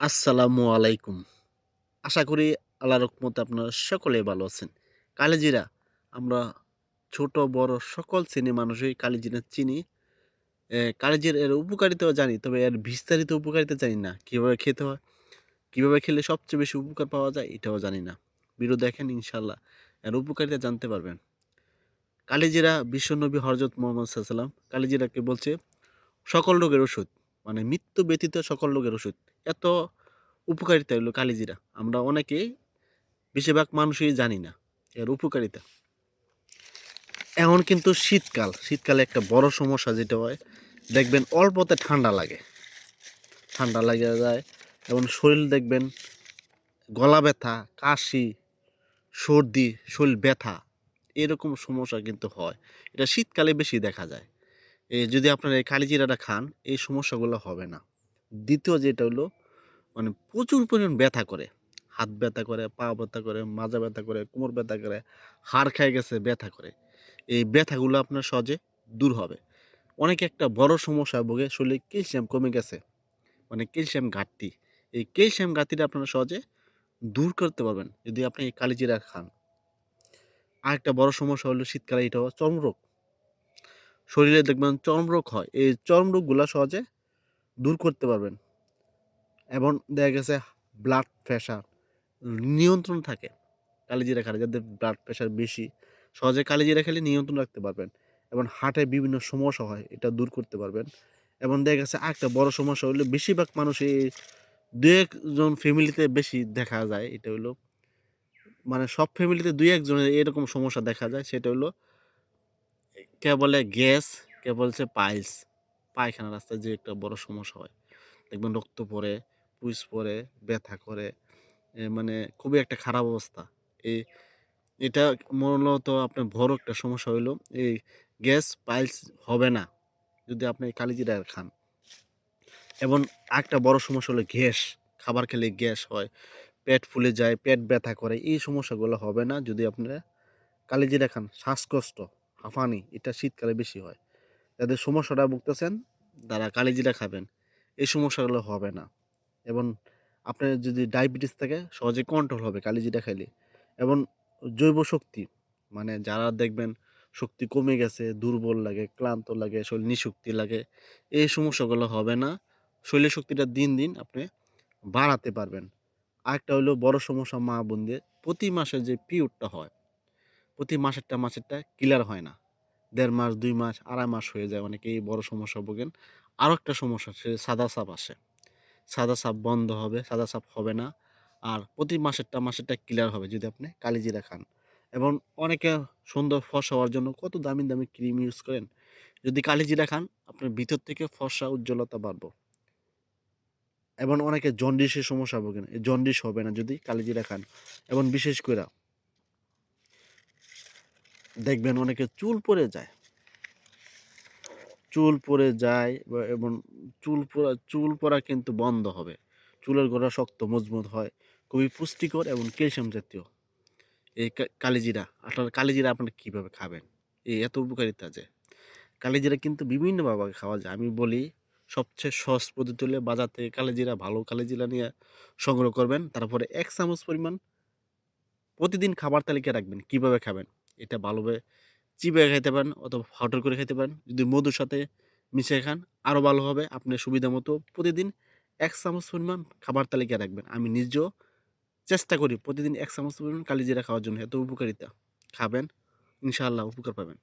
আসসালামু আলাইকুম। আশা করি আল্লাহ রকমতে আপনারা সকলেই ভালো আছেন। কালিজিরা, আমরা ছোট, বড় সকল শ্রেণির মানুষই কালিজিরা চিনি। কালিজির এর উপকারিতাও জানি, তবে এর বিস্তারিত উপকারিতা জানি না। কীভাবে খেতে হয়, কীভাবে খেলে সবচেয়ে বেশি উপকার পাওয়া যায়, এটাও জানি না। ভিডিও দেখেন ইনশাল্লাহ এর উপকারিতা জানতে পারবেন। কালিজিরা বিশ্বনবী হরজত মোহাম্মদ সাল্লাম কালিজিরাকে বলছে, সকল রোগের ওষুধ। মানে মৃত্যু ব্যতীত সকল রোগের ওষুধ। এত উপকারিতা হলো কালিজিরা। আমরা অনেকে বেশিরভাগ মানুষই জানি না এর উপকারিতা। এখন কিন্তু শীতকাল। শীতকালে একটা বড় সমস্যা যেটা হয়, দেখবেন অল্পতে ঠান্ডা লাগে। ঠান্ডা লাগে যায় এবং শরীর দেখবেন গলা ব্যথা, কাশি, সর্দি, শরীর ব্যথা এরকম সমস্যা কিন্তু হয়। এটা শীতকালে বেশি দেখা যায়। এই যদি আপনারা এই কালিজিরাটা খান, এই সমস্যাগুলো হবে না। দ্বিতীয় যেটা হলো মানে প্রচুর পরিমাণ ব্যথা করে। হাত ব্যথা করে, পা ব্যথা করে, মাজা ব্যথা করে, কোমর ব্যথা করে, হাড় খাই গেছে, ব্যথা করে। এই ব্যথাগুলো আপনার সহজে দূর হবে। অনেকে একটা বড় সমস্যা ভোগে, শরীরে ক্যালসিয়াম কমে গেছে মানে ক্যালসিয়াম ঘাটতি। এই ক্যালসিয়াম ঘাটতিটা আপনারা সহজে দূর করতে পারবেন যদি আপনি এই কালিজিরা খান। আরেকটা বড় সমস্যা হলো শীতকালে এটা চর্মরোগ। শরীরে দেখবেন চর্মরোগ হয়। এই চর্মরোগগুলো সহজে দূর করতে পারবেন। এবং দেখা গেছে ব্লাড প্রেশার নিয়ন্ত্রণ থাকে কালিজিরা খেলে, যাদের ব্লাড প্রেশার বেশি, সহজে কালিজিরা খেলে নিয়ন্ত্রণ রাখতে পারবেন এবং হার্টে বিভিন্ন সমস্যা হয়, এটা দূর করতে পারবেন। এবং দেখা গেছে একটা বড় সমস্যা হলো বেশিরভাগ মানুষ এই দু একজন ফ্যামিলিতে বেশি দেখা যায়, এটা হলো মানে সব ফ্যামিলিতে দুই একজনের এরকম সমস্যা দেখা যায়, সেটা হলো কে বলে গ্যাস, কে বলছে পাইলস। পায়খানা রাস্তায় যে একটা বড় সমস্যা হয়। দেখবেন রক্ত পড়ে, পুষ পড়ে, ব্যথা করে। মানে খুবই একটা খারাপ অবস্থা। এই, এটা মূলত আপনার বড় একটা সমস্যা হইল। এই গ্যাস পাইলস হবে না যদি আপনি কালিজিরা খান। এবং একটা বড় সমস্যা হলো গ্যাস। খাবার খেলে গ্যাস হয়, পেট ফুলে যায়, পেট ব্যথা করে। এই সমস্যাগুলো হবে না যদি আপনারা কালিজিরা খান। শ্বাসকষ্ট, হাঁফানি, এটা শীতকালে বেশি হয়। যাদের সমস্যাটা ভুগতেছেন, তারা কালিজিরা খাবেন। এই সমস্যাগুলো হবে না। এবং আপনার যদি ডায়াবেটিস থাকে, সহজে কন্ট্রোল হবে কালিজিরা খাইলে। এবং জৈব শক্তি মানে যারা দেখবেন শক্তি কমে গেছে, দুর্বল লাগে, ক্লান্ত লাগে, শরীর নিশক্তি লাগে, এই সমস্যাগুলো হবে না। শরীরের শক্তিটা দিন দিন আপনি বাড়াতে পারবেন। আরেকটা হলো বড় সমস্যা মা বোনদের, প্রতি মাসে যে পিরিয়ডটা হয়, প্রতি মাসেরটা মাসেরটা ক্লিয়ার হয় না। দেড় মাস, দুই মাস, আড়াই মাস হয়ে যায় অনেকে এই বড় সমস্যা ভোগেন। আরও একটা সমস্যা সে সাদা সাপ আসে। সাদা সাপ বন্ধ হবে, সাদা সাপ হবে না। আর প্রতি মাসেরটা মাসেরটা ক্লিয়ার হবে যদি আপনি কালিজিরা খান। এবং অনেকে সুন্দর ফর্সা হওয়ার জন্য কত দামি দামি ক্রিম ইউজ করেন। যদি কালিজিরা খান, আপনার ভিতর থেকে ফর্সা উজ্জ্বলতা বাড়বো। এবং অনেকে জন্ডিসের সমস্যা ভোগেন। এই জন্ডিস হবে না যদি কালিজিরা খান। এবং বিশেষ করে দেখবেন অনেকে চুল পড়ে যায়। চুল পড়ে যায় এবং চুল পড়া চুল পড়া কিন্তু বন্ধ হবে। চুলের গোড়া শক্ত, মজবুত হয়, খুবই পুষ্টিকর এবং ক্যালসিয়াম জাতীয়। এই কালিজিরা, আপনার কালিজিরা আপনারা কীভাবে খাবেন? এই এত উপকারিতা যে। কালিজিরা কিন্তু বিভিন্নভাবে খাওয়া যায়। আমি বলি, সবচেয়ে সহজ পদ্ধতি হলে বাজার থেকে কালিজিরা, ভালো কালিজিরা নিয়ে সংগ্রহ করবেন। তারপরে এক চামচ পরিমাণ প্রতিদিন খাবার তালিকা রাখবেন। কীভাবে খাবেন? এটা ভালোভাবে চিপে খেতে পারেন অথবা ফাউটার করে খেতে পারেন। যদি মধুর সাথে মিশে খান আরও ভালো হবে। আপনি সুবিধা মতো প্রতিদিন এক চামচ পরিমাণ খাবার তালিকা রাখবেন। আমি নিজেও চেষ্টা করি প্রতিদিন এক চামচ পরিমাণ কালিজিরা খাওয়ার জন্য। এত উপকারিতা। খাবেন, ইনশাআল্লাহ উপকার পাবেন।